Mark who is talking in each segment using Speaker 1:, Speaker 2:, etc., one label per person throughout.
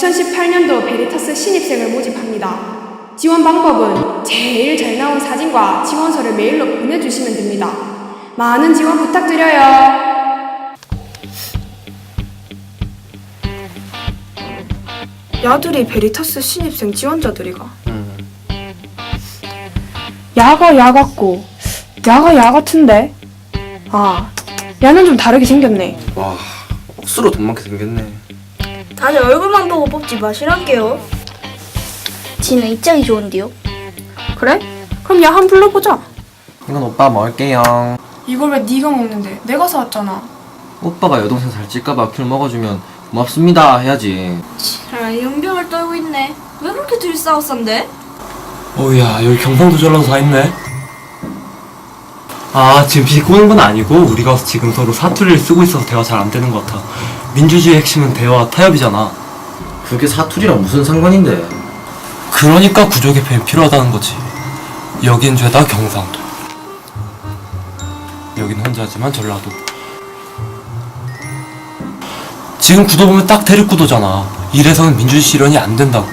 Speaker 1: 2018년도 베리타스 신입생을 모집합니다. 지원 방법은 제일 잘 나온 사진과 지원서를 메일로 보내주시면 됩니다. 많은 지원 부탁드려요. 야들이 베리타스 신입생 지원자들이가. 야가 야 같고 야가 야 같은데. 아, 야는 좀 다르게 생겼네.
Speaker 2: 와 억수로 돈 많게 생겼네
Speaker 3: 다들 얼굴만 보고 뽑지 마시란게요. 지는 입장이 좋은데요.
Speaker 1: 그래? 그럼 야한 불러보자.
Speaker 2: 이건 오빠 먹을게요
Speaker 1: 이걸 왜 네가 먹는데? 내가 사왔잖아.
Speaker 2: 오빠가 여동생 살찔까봐 귤 먹어주면 고맙습니다 해야지
Speaker 3: 아, 연병을 떨고 있네. 왜 그렇게 둘이 싸웠었는데?
Speaker 4: 어우야 여기 경상도 전라도 다 있네 아 지금 비 꼬는 건 아니고 우리가 지금 서로 사투리를 쓰고 있어서 대화 잘 안 되는 것 같아. 민주주의 핵심은 대화 타협이잖아.
Speaker 2: 그게 사투리랑 무슨 상관인데?
Speaker 4: 그러니까 구조 개편이 필요하다는 거지. 여긴 죄다 경상도. 여긴 혼자지만 전라도. 지금 구도 보면 딱 대립구도잖아. 이래서는 민주주의 실현이 안 된다고.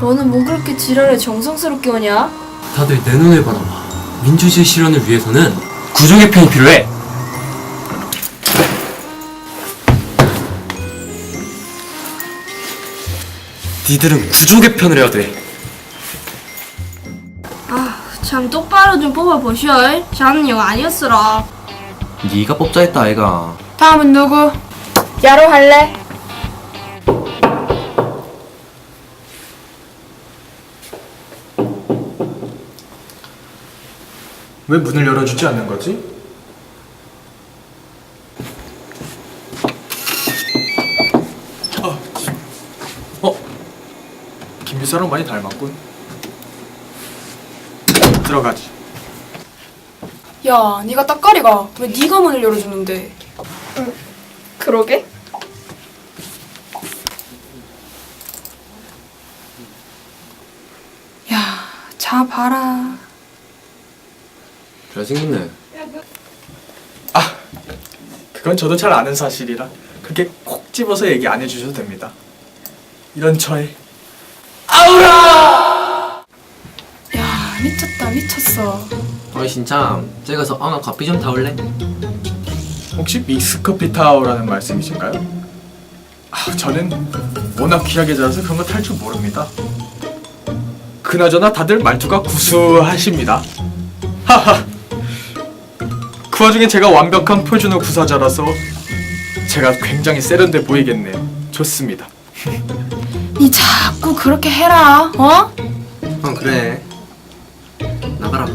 Speaker 3: 너는 뭐 그렇게 지랄을 정성스럽게 오냐?
Speaker 4: 다들 내 눈을 바라봐. 민주주의 실현을 위해서는 구조 개편이 필요해. 니들은 구조 개편을 해야 돼.
Speaker 3: 참 똑바로 좀 뽑아보시오. 저는 영 아니었으라.
Speaker 2: 네가 뽑자 했다 아이가
Speaker 1: 다음은 누구?
Speaker 3: 야로 할래?
Speaker 5: 왜 문을 열어주지 않는 거지? 아, 어? 김비서랑 많이 닮았군. 들어가지.
Speaker 1: 야, 네가 딱가리가 왜 네가 문을 열어주는데?
Speaker 3: 그러게.
Speaker 1: 야, 자 봐라.
Speaker 2: 잘생겼네
Speaker 5: 아, 그건 저도 잘 아는 사실이라 그렇게 콕 집어서 얘기 안 해주셔도 됩니다. 이런 저의
Speaker 1: 야, 미쳤다, 미쳤어.
Speaker 2: 어이 신참 저기서 어나 커피 좀 타올래?
Speaker 5: 혹시 믹스커피 타워라는 말씀이신가요? 아, 저는 워낙 귀하게 자라서 그런 거 탈 줄 모릅니다. 그나저나 다들 말투가 구수하십니다. 하하. 그 와중에 제가 완벽한 표준어 구사자라서 제가 굉장히 세련돼 보이겠네요. 좋습니다.
Speaker 1: 니 자꾸 그렇게 해라, 어?
Speaker 2: 어 그래 나가라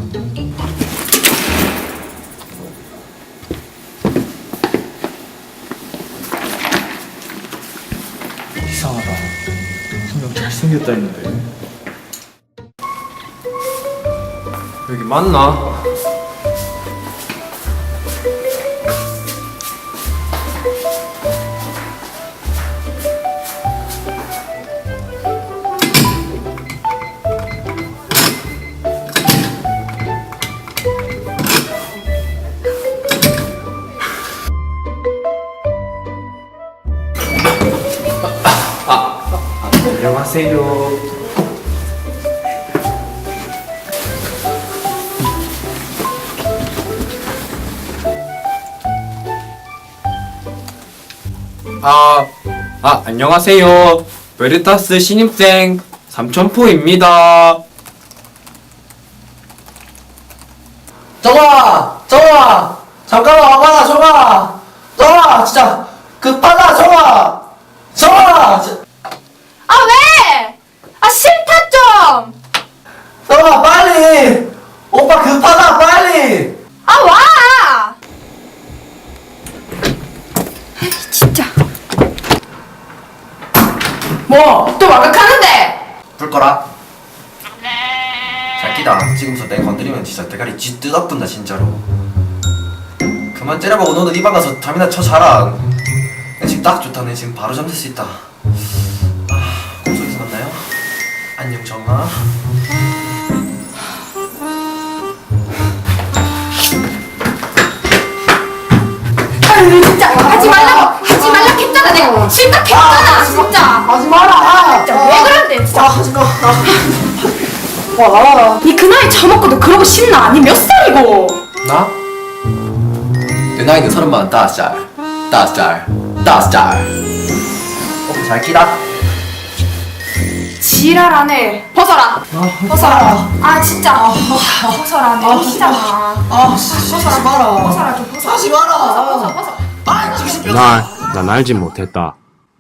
Speaker 5: 이상하다. 분명 잘생겼다 했는데.
Speaker 2: 여기 맞나? 안녕하세요.
Speaker 4: 아, 아 안녕하세요. 베리타스 신입생 삼천포입니다.
Speaker 6: 정아! 정아! 잠깐만 와봐라 정아! 정아! 진짜 급하다 정아!
Speaker 1: 뭐, 또 와극하는데?
Speaker 2: 불 거라. 잘 끼다. 지금부터 내 건드리면 진짜 대가리 쥐 뜯어뿐다 진짜로. 그만 째려보고 너는 이방 가서 잠이나 쳐 자라. 내 지금 딱 좋다. 내 지금 바로 잠들 수 있다. 아 공소에서 만나요? 안녕 정아.
Speaker 1: 아유, 진짜. 하지 말라 고! 하지 말라 했잖아, 내가. 진짜 했잖아, 진짜. 와, 니그 나이 처먹고도 그러고 싶나? 니 몇 살이고?
Speaker 2: 나? 내 나이는 서른만 다섯 살 다섯 살 다섯 살 어, 잘 끼다
Speaker 1: 지랄하네. 벗어라. 벗어라. 아 진짜. 벗어라. 내 옷이잖아.
Speaker 6: 아, 하지 마라.
Speaker 1: 벗어라 좀 벗어.
Speaker 6: 하지 마라.
Speaker 1: 벗어 벗어.
Speaker 7: 나, 난 알지 못했다.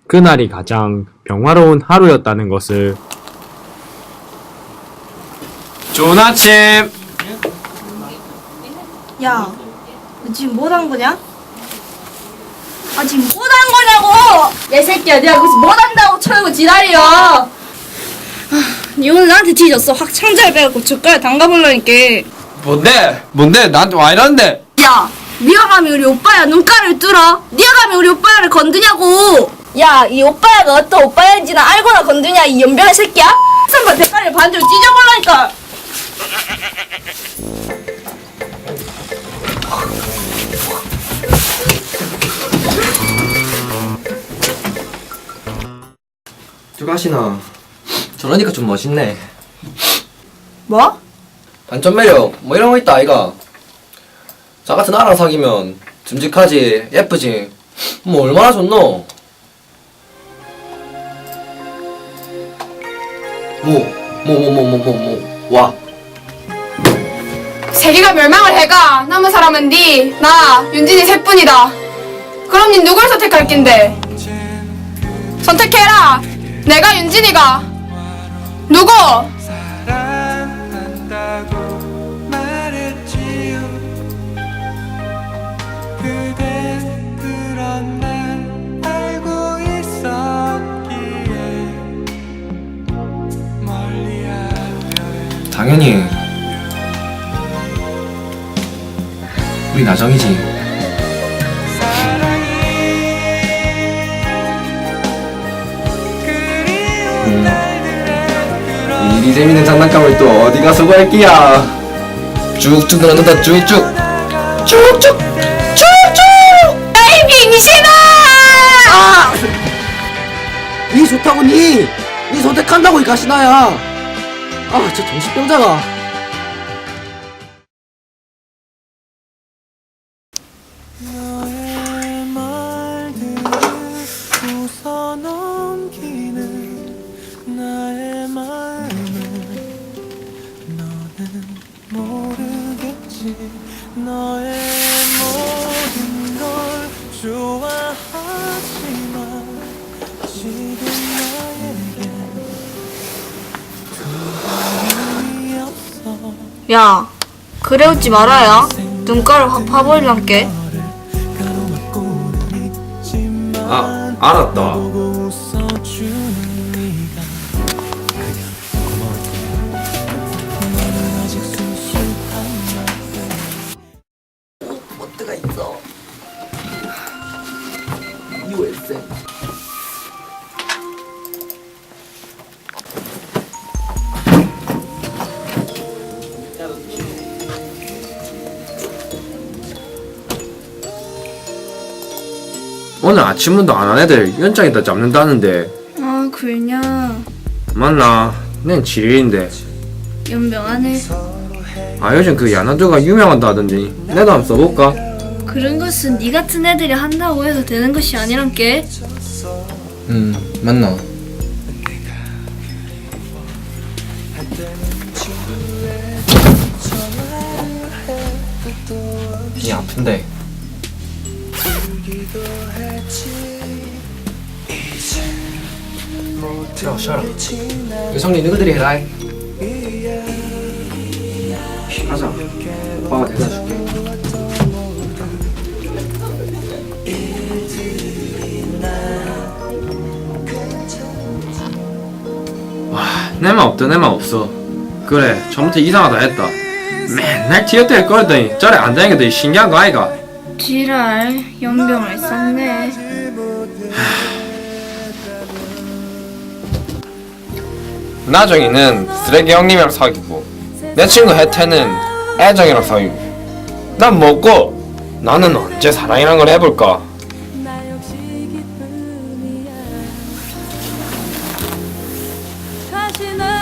Speaker 7: 그날이 가장 평화로운 하루였다는 것을
Speaker 5: 좋은 아침.
Speaker 3: 야, 너 지금 뭐 한 거냐? 아 지금 뭐 한 거냐고! 야, 이 새끼야, 내가 거기서 뭐 한다고 철고 지랄이야! 아, 니 오늘 나한테 뒤졌어. 확 창자를 빼갖고 젓가락 담가보려니까.
Speaker 5: 뭔데? 뭔데? 나한테 와 이러는데?
Speaker 3: 야, 네가 감히 우리 오빠야 눈가를 뚫어? 네가 감히 우리 오빠야를 건드냐고! 야, 이 오빠야가 어떤 오빠야인지는 알고나 건드냐, 이 연병의 새끼야? 선발 대가리를 반대로 찢어버라니까!
Speaker 2: 두가시나 저러니까 좀 멋있네
Speaker 3: 뭐?
Speaker 2: 반전 매력 뭐 이런 거 있다 아이가 저 같은 나랑 사귀면 듬직하지 예쁘지 뭐 얼마나 좋노 뭐뭐뭐뭐뭐 뭐와
Speaker 1: 세계가 멸망을 해가 남은 사람은 니, 나, 윤진이 셋 뿐이다. 그럼 니 누굴 선택할 낀데? 선택해라. 내가 윤진이가 누구?
Speaker 8: 그리운
Speaker 2: 음. 이리 재밌는 장난감을 또 어디 가서 구할기야 쭉쭉 늘어난다 쭉쭉 쭉쭉
Speaker 6: 니 좋다고 니. 니 선택한다고 이 가시나야. 아, 저 정신병자가.
Speaker 3: 야, 그래 웃지 말아야. 눈가를 확 파버릴란게.
Speaker 2: 아 알았다
Speaker 7: 오늘 아침 운동 안 한 애들 연장에다 잡는다는데
Speaker 3: 아, 그냥
Speaker 7: 맞나? 난 7일인데
Speaker 3: 연병하네.
Speaker 7: 아 요즘 그 야나두가 유명하다던데 내도 한번 써볼까?
Speaker 3: 그런 것은 네 같은 애들이 한다고 해서 되는 것이 아니란게.
Speaker 2: 음 맞나 이 아픈데 쉬어 쉬어라 유성리 너희들이 해라? 하자. 오빠가 대사 줄게
Speaker 7: 내만 없다 내만 없어. 그래 처음부터 이상하다 했다. 맨날 티어때 거렸더니 저래 안 되는 게 되게 신기한 거 아이가
Speaker 3: 지랄, 연병을 쌌네.
Speaker 9: 나정이는 쓰레기 형님이랑 사귀고 내 친구 혜태는 애정이랑 사귀고. 난 먹고 나는 언제 사랑이란 걸 해볼까?
Speaker 10: 다시 나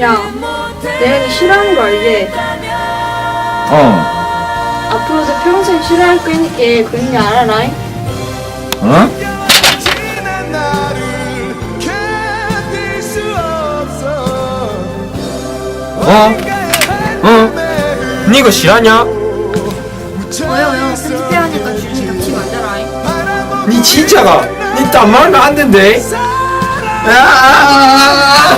Speaker 3: 야, 내가 니 싫어하는 거 알지?
Speaker 7: 어
Speaker 3: 앞으로도 평생 싫어할 거니까 그런 게 알아라.
Speaker 7: 어? 어? 어? 니가 싫어하냐?
Speaker 3: 어여, 어여, 편집해야 하니까 주인이 닥치고 앉아라.
Speaker 7: 니 진짜가 니 딴 말하면 안 된대 아